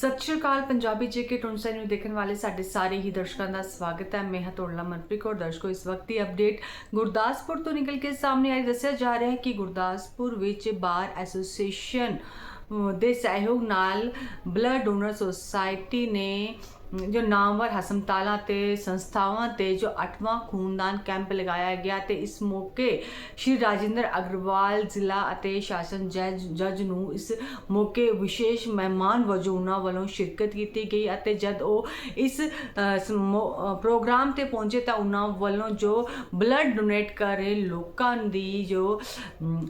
ਸਤਿ ਸ਼੍ਰੀ ਅਕਾਲ, ਪੰਜਾਬੀ ਜੇਕੇ ਟੋਨਸਾਈ ਨੂੰ ਦੇਖਣ ਵਾਲੇ ਸਾਡੇ ਸਾਰੇ ਹੀ ਦਰਸ਼ਕਾਂ ਦਾ ਸਵਾਗਤ ਹੈ। ਮੈਂ ਹਤੋੜਲਾ ਮਨਪ੍ਰੀਤ ਕੌਰ, ਦਰਸ਼ਕੋ, ਇਸ ਵਕਤ ਦੀ ਅਪਡੇਟ ਗੁਰਦਾਸਪੁਰ ਤੋਂ ਨਿਕਲ ਕੇ ਸਾਹਮਣੇ ਆਈ ਦੱਸਿਆ ਜਾ ਰਿਹਾ ਹੈ ਕਿ ਗੁਰਦਾਸਪੁਰ ਵਿੱਚ ਬਾਰ ਐਸੋਸੀਏਸ਼ਨ ਦੇ ਸਹਿਯੋਗ ਨਾਲ ਬਲੱਡ ਡੋਨਰ ਸੁਸਾਇਟੀ ਨੇ ਜੋ ਨਾਮਵਰ ਹਸਪਤਾਲਾਂ ਤੇ ਸੰਸਥਾਵਾਂ ਤੇ ਜੋ 8ਵਾਂ ਖੂਨਦਾਨ ਕੈਂਪ ਲਗਾਇਆ ਗਿਆ ਤੇ ਇਸ ਮੌਕੇ ਸ਼੍ਰੀ ਰਾਜਿੰਦਰ ਅਗਰਵਾਲ ਜ਼ਿਲ੍ਹਾ ਅਤੇ ਸ਼ਾਸਨ ਜੱਜ ਜੱਜ ਨੂੰ ਇਸ ਮੌਕੇ ਵਿਸ਼ੇਸ਼ ਮਹਿਮਾਨ ਵਜੋਂ ਉਹਨਾਂ ਵੱਲੋਂ ਸ਼ਿਰਕਤ ਕੀਤੀ ਗਈ ਅਤੇ ਜਦ ਉਹ ਇਸ ਪ੍ਰੋਗਰਾਮ ਤੇ ਪਹੁੰਚੇ ਤਾਂ ਉਹਨਾਂ ਵੱਲੋਂ ਜੋ ਬਲੱਡ ਡੋਨੇਟ ਕਰ ਰਹੇ ਲੋਕਾਂ ਦੀ ਜੋ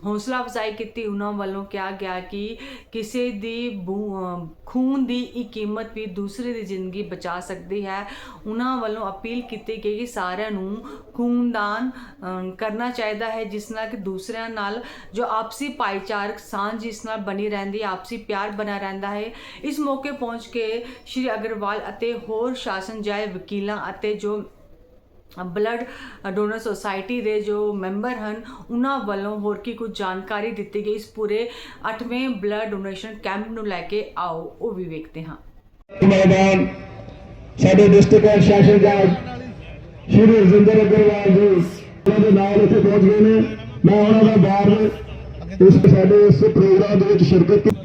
ਹੌਸਲਾ ਅਫਜ਼ਾਈ ਕੀਤੀ, ਉਹਨਾਂ ਵੱਲੋਂ ਕਿਹਾ ਗਿਆ ਕਿ ਕਿਸੇ ਦੀ ਬੂ- ਖੂਨ ਦੀ ਇੱਕ ਕੀਮਤ ਵੀ ਦੂਸਰੇ ਦੀ ਜ਼ਿੰਦਗੀ ਬਚਾ ਸਕਦੀ ਹੈ। ਉਹਨਾਂ ਵੱਲੋਂ ਅਪੀਲ ਕੀਤੀ ਗਈ ਕਿ ਸਾਰਿਆਂ ਨੂੰ ਖੂਨਦਾਨ ਕਰਨਾ ਚਾਹੀਦਾ ਹੈ, ਜਿਸ ਨਾਲ ਕਿ ਦੂਸਰਿਆਂ ਨਾਲ ਜੋ ਆਪਸੀ ਭਾਈਚਾਰਕ ਸਾਂਝ ਜਿਸ ਨਾਲ ਬਣੀ ਰਹਿੰਦੀ ਹੈ, ਆਪਸੀ ਪਿਆਰ ਬਣਾ ਰਹਿੰਦਾ ਹੈ। ਇਸ ਮੌਕੇ ਪਹੁੰਚ ਕੇ ਸ਼੍ਰੀ ਅਗਰਵਾਲ ਅਤੇ ਹੋਰ ਸ਼ਾਸਨ ਜਾਏ ਵਕੀਲਾਂ ਅਤੇ ਜੋ ਬਲੱਡ ਡੋਨਰ ਸੁਸਾਇਟੀ ਦੇ ਜੋ ਮੈਂਬਰ ਹਨ, ਉਹਨਾਂ ਵੱਲੋਂ ਹੋਰ ਕੀ ਕੁਝ ਜਾਣਕਾਰੀ ਦਿੱਤੀ ਗਈ। ਇਸ ਪੂਰੇ 8ਵੇਂ ਬਲੱਡ ਡੋਨੇਸ਼ਨ ਕੈਂਪ ਨੂੰ ਲੈ ਕੇ ਆਓ, ਉਹ ਵੀ ਵੇਖਦੇ ਹਾਂ। ਸਾਡੇ district and session Shri Rajinder Agarwal ji ਉਹਨਾਂ ਦੇ ਨਾਲ ਇੱਥੇ ਪਹੁੰਚ ਗਏ ਨੇ। ਮੈਂ ਉਹਨਾਂ ਦਾ ਬਾਰ ਇਸ ਸਾਡੇ ਇਸ ਪ੍ਰੋਗਰਾਮ ਦੇ ਵਿੱਚ ਸ਼ਿਰਕਤ ਕੀਤੀ।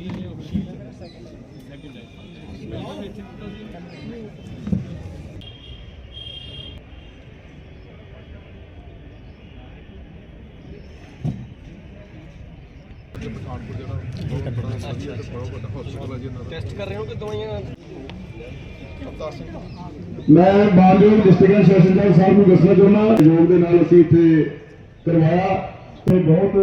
ਟੈਸਟ ਕਰ ਰਹੇ ਹੋ ਕਿ ਦਵਾਈਆਂ ਮੈਂ ਮਾਨਯੋਗ ਡਿਸਟ੍ਰਿਕਟ ਸੈਸ਼ਨ ਸਾਹਿਬ ਨੂੰ ਦੱਸਣਾ ਚਾਹੁੰਦਾ ਯੋਗ ਦੇ ਨਾਲ ਅਸੀਂ ਇੱਥੇ ਕਰਵਾਇਆ ਤੇ ਬਹੁਤ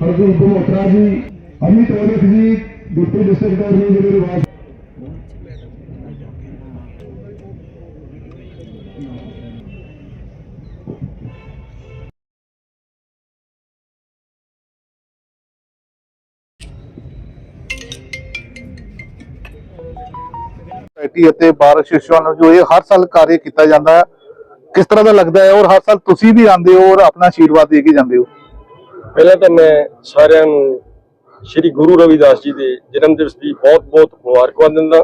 ਕੰਮ ਹੈ ਜੀ ਅਮਿਤ ਔਲਖ ਜੀ, ਡਿਪਟੀ ਡਿਸਟ੍ਰਿਕਟ ਅਟਾਰਨੀ ਜਿਹੜੇ ਰਿਵਾਜ ਸੋਸਾਇਟੀ ਅਤੇ ਬਾਰ ਐਸੋਸੀਏਸ਼ਨ ਨੂੰ ਜੋ ਇਹ ਹਰ ਸਾਲ ਕਾਰਜ ਕੀਤਾ ਜਾਂਦਾ ਹੈ। ਕਿਸ ਤਰ੍ਹਾਂ ਦਾ ਲੱਗਦਾ ਹੈ ਔਰ ਹਰ ਸਾਲ ਤੁਸੀਂ ਵੀ ਆਉਂਦੇ ਹੋ ਔਰ ਆਪਣਾ ਆਸ਼ੀਰਵਾਦ ਦੇ ਕੇ ਜਾਂਦੇ ਹੋ? ਪਹਿਲਾਂ ਤਾਂ ਮੈਂ ਸਾਰਿਆਂ ਨੂੰ ਸ੍ਰੀ ਗੁਰੂ ਰਵਿਦਾਸ ਜੀ ਦੇ ਜਨਮ ਦਿਵਸ ਦੀ ਬਹੁਤ-ਬਹੁਤ ਮੁਬਾਰਕਬਾਦ ਦਿੰਦਾ।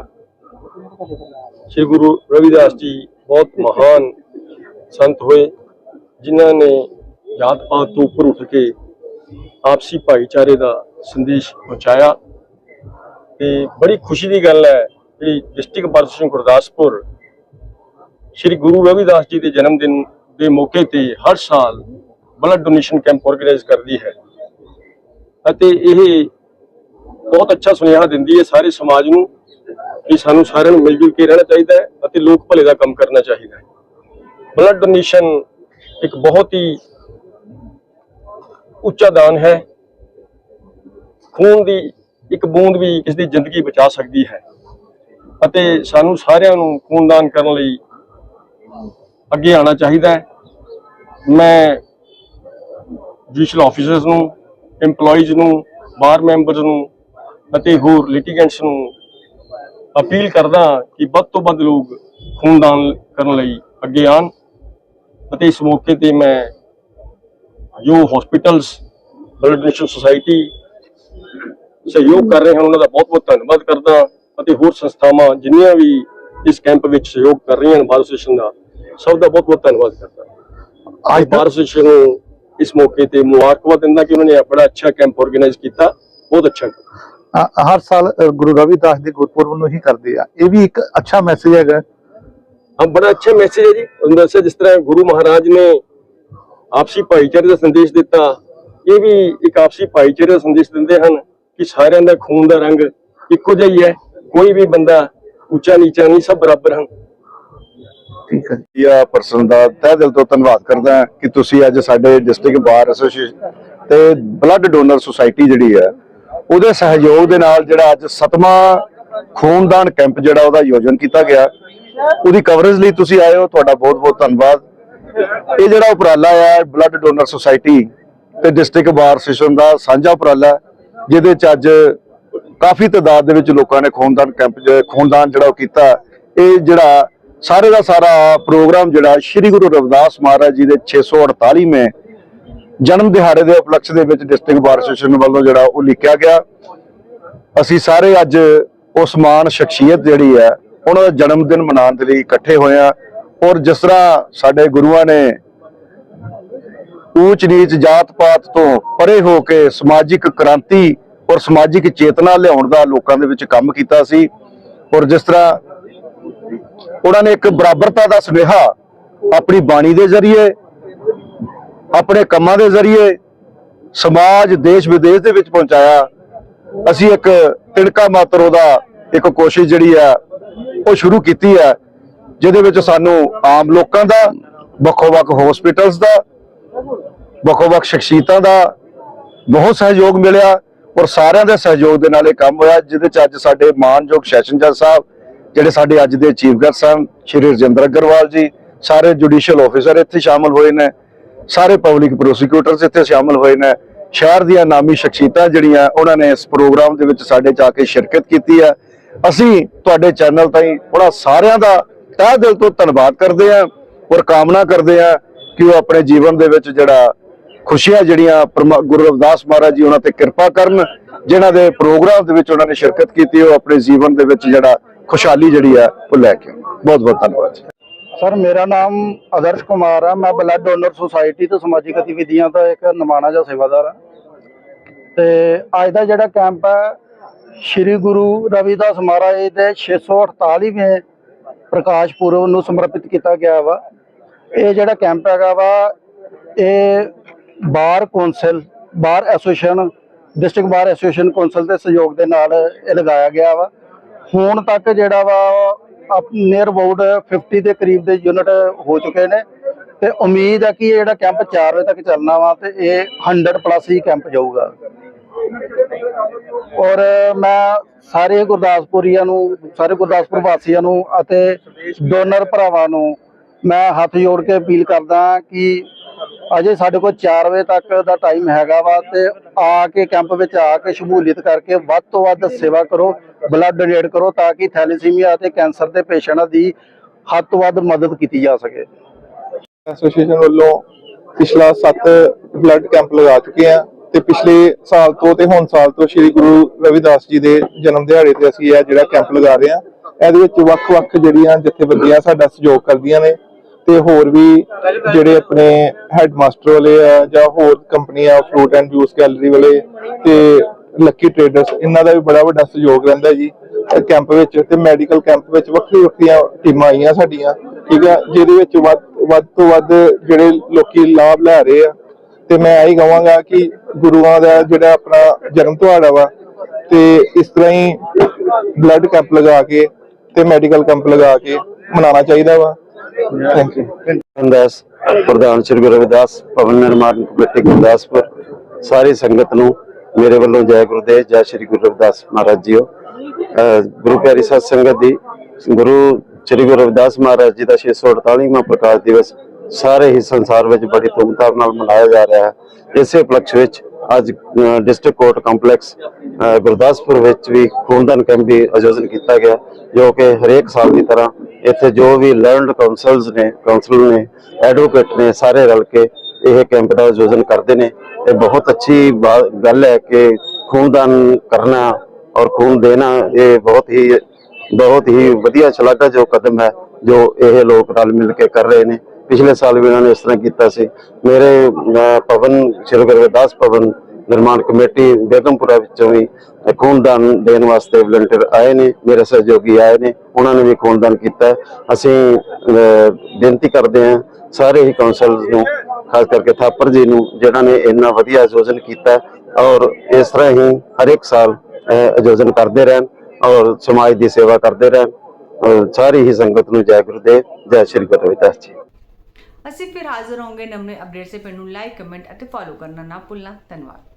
ਸ੍ਰੀ ਗੁਰੂ ਰਵਿਦਾਸ ਜੀ ਬਹੁਤ ਮਹਾਨ ਸੰਤ ਹੋਏ, ਜਿਨ੍ਹਾਂ ਨੇ ਜਾਤ ਪਾਤ ਤੋਂ ਉੱਪਰ ਉੱਠ ਕੇ ਆਪਸੀ ਭਾਈਚਾਰੇ ਦਾ ਸੰਦੇਸ਼ ਪਹੁੰਚਾਇਆ। ਤੇ ਬੜੀ ਖੁਸ਼ੀ ਦੀ ਗੱਲ ਹੈ ਕਿ ਡਿਸਟ੍ਰਿਕਟ ਬਾਰ ਗੁਰਦਾਸਪੁਰ ਸ਼੍ਰੀ ਗੁਰੂ ਰਵਿਦਾਸ ਜੀ ਦੇ ਜਨਮ ਦਿਨ ਦੇ ਮੌਕੇ ਤੇ ਹਰ ਸਾਲ ਬਲੱਡ ਡੋਨੇਸ਼ਨ ਕੈਂਪ ਆਰਗੇਨਾਈਜ਼ ਕਰਦੀ ਹੈ। ਅਤੇ ਇਹ ਬਹੁਤ ਅੱਛਾ ਸੁਨੇਹਾ ਦਿੰਦੀ ਹੈ ਸਾਰੇ ਸਮਾਜ ਨੂੰ ਕਿ ਸਾਨੂੰ ਸਾਰਿਆਂ ਨੂੰ ਮਿਲ ਜੁਲ ਕੇ ਰਹਿਣਾ ਚਾਹੀਦਾ ਹੈ ਅਤੇ ਲੋਕ ਭਲੇ ਦਾ ਕੰਮ ਕਰਨਾ ਚਾਹੀਦਾ ਹੈ। ਬਲੱਡ ਡੋਨੇਸ਼ਨ ਇੱਕ ਬਹੁਤ ਹੀ ਉੱਚਾ ਦਾਨ ਹੈ। ਖੂਨ ਦੀ ਇੱਕ ਬੂੰਦ ਵੀ ਕਿਸੇ ਦੀ ਜ਼ਿੰਦਗੀ ਬਚਾ ਸਕਦੀ ਹੈ। ਅਤੇ ਸਾਨੂੰ ਸਾਰਿਆਂ ਨੂੰ ਖੂਨਦਾਨ ਕਰਨ ਲਈ ਅੱਗੇ ਆਉਣਾ ਚਾਹੀਦਾ ਹੈ। ਮੈਂ ਜੁਡੀਸ਼ੀਅਲ ਆਫੀਸਰਸ ਨੂੰ, EMPLOYEES ਨੂੰ ਬਾਰ ਮੈਂਬਰਸ ਨੂੰ ਅਤੇ ਹੋਰ ਲਿਟੀਗੈਂਟਸ ਨੂੰ ਅਪੀਲ ਕਰਦਾ ਕਿ ਵੱਧ ਤੋਂ ਵੱਧ ਲੋਕ ਖੂਨਦਾਨ ਕਰਨ ਲਈ ਅੱਗੇ ਆਉਣ ਅਤੇ ਇਸ ਮੌਕੇ ਤੇ ਮੈਂ ਜੋ ਹਸਪੀਟਲਸ ਬਲੱਡ ਡੋਨੇਸ਼ਨ ਸੁਸਾਇਟੀ ਸਹਿਯੋਗ ਕਰ ਰਹੇ ਹਨ, ਉਹਨਾਂ ਦਾ ਬਹੁਤ ਬਹੁਤ ਧੰਨਵਾਦ ਕਰਦਾ ਅਤੇ ਹੋਰ ਸੰਸਥਾਵਾਂ ਜਿੰਨੀਆਂ ਵੀ ਇਸ ਕੈਂਪ ਵਿੱਚ ਸਹਿਯੋਗ ਕਰ ਰਹੀਆਂ ਹਨ ਬਾਰ ਐਸੋਸੀਏਸ਼ਨ ਦਾ ਸਭ ਦਾ ਬਹੁਤ ਬਹੁਤ ਧੰਨਵਾਦ ਕਰਦਾ। ਅੱਜ ਬਾਰ ਐਸੋਸੀਏਸ਼ਨ ਨੂੰ ਇਸ ਮੌਕੇ ਤੇ ਮੁਬਾਰਕਬਾਦ ਦਿੰਦਾ ਕਿ ਉਹਨਾਂ ਨੇ ਬੜਾ ਅੱਛਾ ਕੈਂਪ ਆਰਗੇਨਾਈਜ਼ ਕੀਤਾ। ਬਹੁਤ ਅੱਛਾ ਹਰ ਸਾਲ ਗੁਰੂ ਰਵਿਦਾਸ ਦੇ ਗੁਰਪੁਰਬ ਨੂੰ ਹੀ ਕਰਦੇ ਆ। ਇਹ ਵੀ ਇੱਕ ਅੱਛਾ ਮੈਸੇਜ ਹੈਗਾ। ਹਾਂ ਬੜਾ ਅੱਛਾ ਮੈਸੇਜ ਹੈ ਜੀ। ਉਹਨਾਂ ਦੱਸਿਆ ਜਿਸ ਤਰ੍ਹਾਂ ਗੁਰੂ ਮਹਾਰਾਜ ਨੇ ਆਪਸੀ ਭਾਈਚਾਰੇ ਦਾ ਸੰਦੇਸ਼ ਦਿੱਤਾ। ਇਹ ਵੀ ਇੱਕ ਆਪਸੀ ਭਾਈਚਾਰੇ ਦਾ ਸੰਦੇਸ਼ ਦਿੰਦੇ ਹਨ ਕਿ ਸਾਰਿਆਂ ਦਾ ਖੂਨ ਦਾ ਰੰਗ ਇੱਕੋ ਜਿਹਾ ਹੀ ਹੈ। ਕੋਈ ਵੀ ਬੰਦਾ ਉੱਚਾ ਨੀਚਾ ਨਹੀਂ ਸਭ ਬਰਾਬਰ ਹਨ। ਠੀਕ ਹੈ ਜੀ। ਪਰਸਨ ਦਾ? ਤਹਿ ਦਿਲ ਤੋਂ ਧੰਨਵਾਦ ਕਰਦਾ ਕਿ ਤੁਸੀਂ ਅੱਜ ਸਾਡੇ ਡਿਸਟ੍ਰਿਕਟ ਬਾਰ ਐਸੋਸੀਏਸ਼ਨ ਤੇ ਬਲੱਡ ਡੋਨਰ ਸੁਸਾਇਟੀ ਜਿਹੜੀ ਹੈ, ਉਹਦੇ ਸਹਿਯੋਗ ਦੇ ਨਾਲ ਜਿਹੜਾ ਅੱਜ ਸਤਵਾਂ ਖੂਨਦਾਨ ਕੈਂਪ ਜਿਹੜਾ ਉਹਦਾ ਆਯੋਜਨ ਕੀਤਾ ਗਿਆ। ਉਹਦੀ ਕਵਰੇਜ ਲਈ ਤੁਸੀਂ ਆਏ ਹੋ, ਤੁਹਾਡਾ ਬਹੁਤ ਬਹੁਤ ਧੰਨਵਾਦ। ਇਹ ਜਿਹੜਾ ਉਪਰਾਲਾ ਹੈ ਬਲੱਡ ਡੋਨਰ ਸੁਸਾਇਟੀ ਤੇ ਡਿਸਟ੍ਰਿਕਟ ਬਾਰ ਐਸੋਸੀਏਸ਼ਨ ਦਾ ਸਾਂਝਾ ਉਪਰਾਲਾ, ਜਿਹਦੇ ਚ ਅੱਜ ਕਾਫੀ ਤਾਦਾਦ ਦੇ ਵਿੱਚ ਲੋਕਾਂ ਨੇ ਖੂਨਦਾਨ ਕੈਂਪ, ਖੂਨਦਾਨ ਜਿਹੜਾ ਉਹ ਕੀਤਾ। ਇਹ ਜਿਹੜਾ ਸਾਰੇ ਦਾ ਸਾਰਾ ਪ੍ਰੋਗਰਾਮ ਜਿਹੜਾ ਸ੍ਰੀ ਗੁਰੂ ਰਵਿਦਾਸ ਮਹਾਰਾਜ ਜੀ ਦੇ 648ਵੇਂ ਜਨਮ ਦਿਹਾੜੇ ਦੇ ਉਪਲਕਸ਼ ਦੇ ਵਿੱਚ ਡਿਸਟ੍ਰਿਕਟ ਬਾਰ ਐਸੋਸੀਏਸ਼ਨ ਵੱਲੋਂ ਜਿਹੜਾ ਉਹ ਲਿਖਿਆ ਗਿਆ। ਅਸੀਂ ਸਾਰੇ ਅੱਜ ਉਸ ਮਾਨ ਸ਼ਖਸੀਅਤ ਜਿਹੜੀ ਹੈ, ਉਹਨਾਂ ਦਾ ਜਨਮ ਦਿਨ ਮਨਾਉਣ ਦੇ ਲਈ ਇਕੱਠੇ ਹੋਏ ਆ ਔਰ ਜਿਸ ਤਰ੍ਹਾਂ ਸਾਡੇ ਗੁਰੂਆਂ ਨੇ ਊਚ ਨੀਚ ਜਾਤ ਪਾਤ ਤੋਂ ਪਰੇ ਹੋ ਕੇ ਸਮਾਜਿਕ ਕ੍ਰਾਂਤੀ ਔਰ ਸਮਾਜਿਕ ਚੇਤਨਾ ਲਿਆਉਣ ਦਾ ਲੋਕਾਂ ਦੇ ਵਿੱਚ ਕੰਮ ਕੀਤਾ ਸੀ ਔਰ ਜਿਸ ਤਰ੍ਹਾਂ ਉਹਨਾਂ ਨੇ ਇੱਕ ਬਰਾਬਰਤਾ ਦਾ ਸੁਨੇਹਾ ਆਪਣੀ ਬਾਣੀ ਦੇ ਜ਼ਰੀਏ, ਆਪਣੇ ਕੰਮਾਂ ਦੇ ਜ਼ਰੀਏ ਸਮਾਜ, ਦੇਸ਼, ਵਿਦੇਸ਼ ਦੇ ਵਿੱਚ ਪਹੁੰਚਾਇਆ। ਅਸੀਂ ਇੱਕ ਤਿਣਕਾ ਮਾਤਰ ਉਹਦਾ ਇੱਕ ਕੋਸ਼ਿਸ਼ ਜਿਹੜੀ ਆ ਉਹ ਸ਼ੁਰੂ ਕੀਤੀ ਹੈ, ਜਿਹਦੇ ਵਿੱਚ ਸਾਨੂੰ ਆਮ ਲੋਕਾਂ ਦਾ, ਵੱਖੋ-ਵੱਖ ਹਸਪੀਟਲਸ ਦਾ, ਵੱਖੋ-ਵੱਖ ਸ਼ਖਸੀਅਤਾਂ ਦਾ ਬਹੁਤ ਸਹਿਯੋਗ ਮਿਲਿਆ ਔਰ ਸਾਰਿਆਂ ਦੇ ਸਹਿਯੋਗ ਦੇ ਨਾਲ ਇਹ ਕੰਮ ਹੋਇਆ, ਜਿਹਦੇ ਚ ਅੱਜ ਸਾਡੇ ਮਾਨਯੋਗ ਸੈਸ਼ਨ ਜੱਜ ਸਾਹਿਬ ਜਿਹੜੇ ਸਾਡੇ ਅੱਜ ਦੇ ਚੀਫ ਗੈਸਟ ਸਨ, ਸ਼੍ਰੀ ਰਜਿੰਦਰ ਅਗਰਵਾਲ ਜੀ, ਸਾਰੇ ਜੁਡੀਸ਼ੀਅਲ ਆਫੀਸਰ ਇੱਥੇ ਸ਼ਾਮਲ ਹੋਏ ਨੇ, ਸਾਰੇ ਪਬਲਿਕ ਪ੍ਰੋਸੀਕਿਊਟਰਸ ਇੱਥੇ ਸ਼ਾਮਲ ਹੋਏ ਨੇ, ਸ਼ਹਿਰ ਦੀਆਂ ਨਾਮੀ ਸ਼ਖਸੀਅਤਾਂ ਜਿਹੜੀਆਂ ਉਹਨਾਂ ਨੇ ਇਸ ਪ੍ਰੋਗਰਾਮ ਦੇ ਵਿੱਚ ਸਾਡੇ ਜਾ ਕੇ ਸ਼ਿਰਕਤ ਕੀਤੀ ਹੈ। ਅਸੀਂ ਤੁਹਾਡੇ ਚੈਨਲ ਤਾਈਂ ਉਹਨਾਂ ਸਾਰਿਆਂ ਦਾ ਤਹਿ ਦਿਲ ਤੋਂ ਧੰਨਵਾਦ ਕਰਦੇ ਹਾਂ ਔਰ ਕਾਮਨਾ ਕਰਦੇ ਹਾਂ ਕਿ ਉਹ ਆਪਣੇ ਜੀਵਨ ਦੇ ਵਿੱਚ ਜਿਹੜਾ ਖੁਸ਼ੀਆਂ ਜਿਹੜੀਆਂ ਪਰਮਾ- ਗੁਰੂ ਰਵਿਦਾਸ ਮਹਾਰਾਜ ਜੀ ਉਹਨਾਂ ਤੇ ਕਿਰਪਾ ਕਰਨ, ਜਿਨ੍ਹਾਂ ਦੇ ਪ੍ਰੋਗਰਾਮ ਦੇ ਵਿੱਚ ਉਹਨਾਂ ਨੇ ਸ਼ਿਰਕਤ ਕੀਤੀ, ਉਹ ਆਪਣੇ ਜੀਵਨ ਦੇ ਵਿੱਚ ਜਿਹੜਾ ਖੁਸ਼ਹਾਲੀ ਜਿਹੜੀ ਆ ਉਹ ਲੈ ਕੇ ਬਹੁਤ ਬਹੁਤ ਧੰਨਵਾਦ ਸਰ, ਮੇਰਾ ਨਾਮ ਆਦਰਸ਼ ਕੁਮਾਰ ਹੈ ਮੈਂ ਬਲੱਡ ਡੋਨਰ ਸੁਸਾਇਟੀ ਤੇ ਸਮਾਜਿਕ ਗਤੀਵਿਧੀਆਂ ਦਾ ਇੱਕ ਨਿਮਾਣਾ ਜਾਂ ਸੇਵਾਦਾਰ ਹਾਂ ਤੇ ਅੱਜ ਦਾ ਜਿਹੜਾ ਕੈਂਪ ਹੈ, ਸ੍ਰੀ ਗੁਰੂ ਰਵਿਦਾਸ ਮਹਾਰਾਜ ਦੇ 648ਵੇਂ ਪ੍ਰਕਾਸ਼ ਪੁਰਬ ਨੂੰ ਸਮਰਪਿਤ ਕੀਤਾ ਗਿਆ ਵਾ। ਇਹ ਜਿਹੜਾ ਕੈਂਪ ਹੈਗਾ ਵਾ, ਇਹ bar council, bar association, district bar association council ਦੇ ਸਹਿਯੋਗ ਦੇ ਨਾਲ ਇਹ ਲਗਾਇਆ ਗਿਆ ਵਾ। ਹੁਣ ਤੱਕ ਜਿਹੜਾ ਵਾ ਨੀਅਰ ਅਬਾਊਟ 50 ਦੇ ਕਰੀਬ ਦੇ ਯੂਨਿਟ ਹੋ ਚੁੱਕੇ ਨੇ। ਤੇ ਉਮੀਦ ਹੈ ਕਿ ਇਹ ਜਿਹੜਾ ਕੈਂਪ 4 ਵਜੇ ਤੱਕ ਚੱਲਣਾ ਵਾ, ਤੇ ਇਹ 100 ਪਲੱਸ ਹੀ ਕੈਂਪ ਜਾਊਗਾ। ਔਰ ਮੈਂ ਸਾਰੇ ਗੁਰਦਾਸਪੁਰੀਆਂ ਨੂੰ, ਸਾਰੇ ਗੁਰਦਾਸਪੁਰ ਵਾਸੀਆਂ ਨੂੰ ਅਤੇ ਡੋਨਰ ਭਰਾਵਾਂ ਨੂੰ ਮੈਂ ਹੱਥ ਜੋੜ ਕੇ ਅਪੀਲ ਕਰਦਾ ਕਿ ਅਜੇ ਸਾਡੇ ਕੋਲ 4 ਵਜੇ ਤੱਕ ਦਾ ਟਾਈਮ ਹੈਗਾ ਵਾ ਤੇ ਆ ਕੇ ਕੈਂਪ ਵਿੱਚ ਆ ਕੇ ਸ਼ਮੂਲੀਅਤ ਕਰਕੇ ਵੱਧ ਤੋਂ ਵੱਧ ਸੇਵਾ ਕਰੋ ਬਲੱਡ ਡੋਨੇਟ ਕਰੋ ਤਾਂ ਕਿ ਥੈਲੇਸੀਮੀਆ ਅਤੇ ਕੈਂਸਰ ਦੇ ਪੇਸ਼ੈਂਟਾਂ ਦੀ ਹੱਦ ਤੋਂ ਵੱਧ ਮਦਦ ਕੀਤੀ ਜਾ ਸਕੇ। ਐਸੋਸੀਏਸ਼ਨ ਵੱਲੋਂ ਪਿਛਲਾ 7 ਬਲੱਡ ਕੈਂਪ ਲਗਾ ਚੁੱਕੇ ਆ ਤੇ ਪਿਛਲੇ ਸਾਲ ਤੋਂ ਤੇ ਹੁਣ ਸਾਲ ਤੋਂ ਸ੍ਰੀ ਗੁਰੂ ਰਵਿਦਾਸ ਜੀ ਦੇ ਜਨਮ ਦਿਹਾੜੇ ਤੇ ਅਸੀਂ ਇਹ ਜਿਹੜਾ ਕੈਂਪ ਲਗਾ ਰਹੇ ਆ ਇਹਦੇ ਵਿੱਚ ਵੱਖ-ਵੱਖ ਜਿਹੜੀਆਂ ਜਥੇਬੰਦੀਆਂ ਸਾਡਾ ਸਹਿਯੋਗ ਕਰਦੀਆਂ ਨੇ। ਤੇ ਹੋਰ ਵੀ ਜਿਹੜੇ ਆਪਣੇ ਹੈਡਮਾਸਟਰ ਵਾਲੇ ਆ ਜਾਂ ਹੋਰ ਕੰਪਨੀਆਂ ਫਰੂਟ ਐਂਡ ਜੂਸ ਗੈਲਰੀ ਵਾਲੇ ਤੇ ਲੱਕੀ ਟ੍ਰੇਡਰਸ ਇਹਨਾਂ ਦਾ ਵੀ ਬੜਾ ਵੱਡਾ ਸਹਿਯੋਗ ਰਹਿੰਦਾ ਜੀ। ਕੈਂਪ ਵਿੱਚ ਤੇ ਮੈਡੀਕਲ ਕੈਂਪ ਵਿੱਚ ਵੱਖਰੀ ਵੱਖਰੀਆਂ ਟੀਮਾਂ ਆਈਆਂ ਸਾਡੀਆਂ, ਠੀਕ ਆ? ਜਿਹਦੇ ਵਿੱਚ ਵੱਧ ਵੱਧ ਤੋਂ ਵੱਧ ਜਿਹੜੇ ਲੋਕੀ ਲਾਭ ਲੈ ਰਹੇ ਆ। ਤੇ ਮੈਂ ਇਹੀ ਕਹਾਂਗਾ ਕਿ ਗੁਰੂਆਂ ਦਾ ਜਿਹੜਾ ਆਪਣਾ ਜਨਮ ਦਿਹਾੜਾ ਵਾ, ਤੇ ਇਸ ਤਰ੍ਹਾਂ ਹੀ ਬਲੱਡ ਕੈਂਪ ਲਗਾ ਕੇ ਤੇ ਮੈਡੀਕਲ ਕੈਂਪ ਲਗਾ ਕੇ ਮਨਾਉਣਾ ਚਾਹੀਦਾ ਵਾ। ਥੈਂਕ ਯੂ ਰਵਿਦਾਸ ਪ੍ਰਧਾਨ ਸ੍ਰੀ ਗੁਰੂ ਰਵਿਦਾਸ ਭਵਨ ਨਿਰਮਾਣ ਕਮੇਟੀ ਗੁਰਦਾਸਪੁਰ। ਸਾਰੀ ਸੰਗਤ ਨੂੰ ਮੇਰੇ ਵੱਲੋਂ ਜੈ ਗੁਰਦੇਵ, ਜੈ ਸ੍ਰੀ ਗੁਰੂ ਰਵਿਦਾਸ ਮਹਾਰਾਜ ਜੀਓ। ਗੁਰੂ ਪਿਆਰੀ ਸਾਧ ਸੰਗਤ ਦੀ, ਗੁਰੂ ਸ੍ਰੀ ਗੁਰੂ ਰਵਿਦਾਸ ਮਹਾਰਾਜ ਜੀ ਦਾ 648ਵਾਂ ਪ੍ਰਕਾਸ਼ ਦਿਵਸ ਸਾਰੇ ਹੀ ਸੰਸਾਰ ਵਿੱਚ ਬੜੀ ਧੂਮਧਾਮ ਨਾਲ ਮਨਾਇਆ ਜਾ ਰਿਹਾ ਹੈ। ਇਸੇ ਉਪਲਕਸ਼ ਵਿੱਚ ਅੱਜ ਡਿਸਟ੍ਰਿਕਟ ਕੋਰਟ ਕੰਪਲੈਕਸ ਗੁਰਦਾਸਪੁਰ ਵਿੱਚ ਵੀ ਖੂਨਦਾਨ ਕੈਂਪ ਵੀ ਆਯੋਜਨ ਕੀਤਾ ਗਿਆ, ਜੋ ਕਿ ਹਰੇਕ ਸਾਲ ਦੀ ਤਰ੍ਹਾਂ ਇੱਥੇ ਜੋ ਵੀ ਲਰਨਡ ਕਾਉਂਸਲਸ ਨੇ ਕਾਉਂਸਲ ਨੇ ਐਡਵੋਕੇਟ ਨੇ, ਸਾਰੇ ਰਲ ਕੇ ਇਹ ਕੈਂਪ ਦਾ ਆਯੋਜਨ ਕਰਦੇ ਨੇ। ਇਹ ਬਹੁਤ ਅੱਛੀ ਬਾ- ਗੱਲ ਹੈ ਕਿ ਖੂਨਦਾਨ ਕਰਨਾ ਔਰ ਖੂਨ ਦੇਣਾ, ਇਹ ਬਹੁਤ ਹੀ ਬਹੁਤ ਹੀ ਵਧੀਆ ਜੋ ਕਦਮ ਹੈ, ਜੋ ਇਹ ਲੋਕ ਰਲ ਮਿਲ ਕੇ ਕਰ ਰਹੇ ਨੇ। ਪਿਛਲੇ ਸਾਲ ਵੀ ਉਹਨਾਂ ਨੇ ਇਸ ਤਰ੍ਹਾਂ ਕੀਤਾ ਸੀ। ਮੇਰੇ ਪਵਨ, ਸ਼੍ਰੀ ਗੁਰੂ ਪਵਨ ਨਿਰਮਾਣ ਕਮੇਟੀ ਬੇਗਮਪੁਰਾ ਵਿੱਚੋਂ ਵੀ ਖੂਨਦਾਨ ਦੇਣ ਵਾਸਤੇ ਵਲੰਟੀਅਰ ਆਏ ਨੇ, ਮੇਰੇ ਸਹਿਯੋਗੀ ਆਏ ਨੇ, ਉਹਨਾਂ ਨੇ ਵੀ ਖੂਨਦਾਨ ਕੀਤਾ। ਅਸੀਂ ਬੇਨਤੀ ਕਰਦੇ ਹਾਂ, ਸਾਰੇ ਹੀ ਕਾਉਂਸਲ ਨੂੰ, ਖਾਸ ਕਰਕੇ ਥਾਪਰ ਜੀ ਨੂੰ, ਜਿਨ੍ਹਾਂ ਨੇ ਇੰਨਾ ਵਧੀਆ ਆਯੋਜਨ ਕੀਤਾ ਔਰ ਇਸ ਤਰ੍ਹਾਂ ਹੀ ਹਰ ਇੱਕ ਸਾਲ ਆਯੋਜਨ ਕਰਦੇ ਰਹਿਣ ਔਰ ਸਮਾਜ ਦੀ ਸੇਵਾ ਕਰਦੇ ਰਹਿਣ। ਸਾਰੀ ਹੀ ਸੰਗਤ ਨੂੰ ਜੈ ਗੁਰਦੇਵ ਜੈ ਸ਼੍ਰੀ ਗੁਰੂ ਰਵਿਦਾਸ ਜੀ। ਅਸੀਂ ਫਿਰ ਹਾਜ਼ਰ ਹੋਵਾਂਗੇ ਨਵੇਂ ਅਪਡੇਟ ਸੇ ਨੂੰ ਲਾਈਕ, ਕਮੈਂਟ ਅਤੇ ਫੋਲੋ ਕਰਨਾ ਨਾ ਭੁੱਲਣਾ। ਧੰਨਵਾਦ।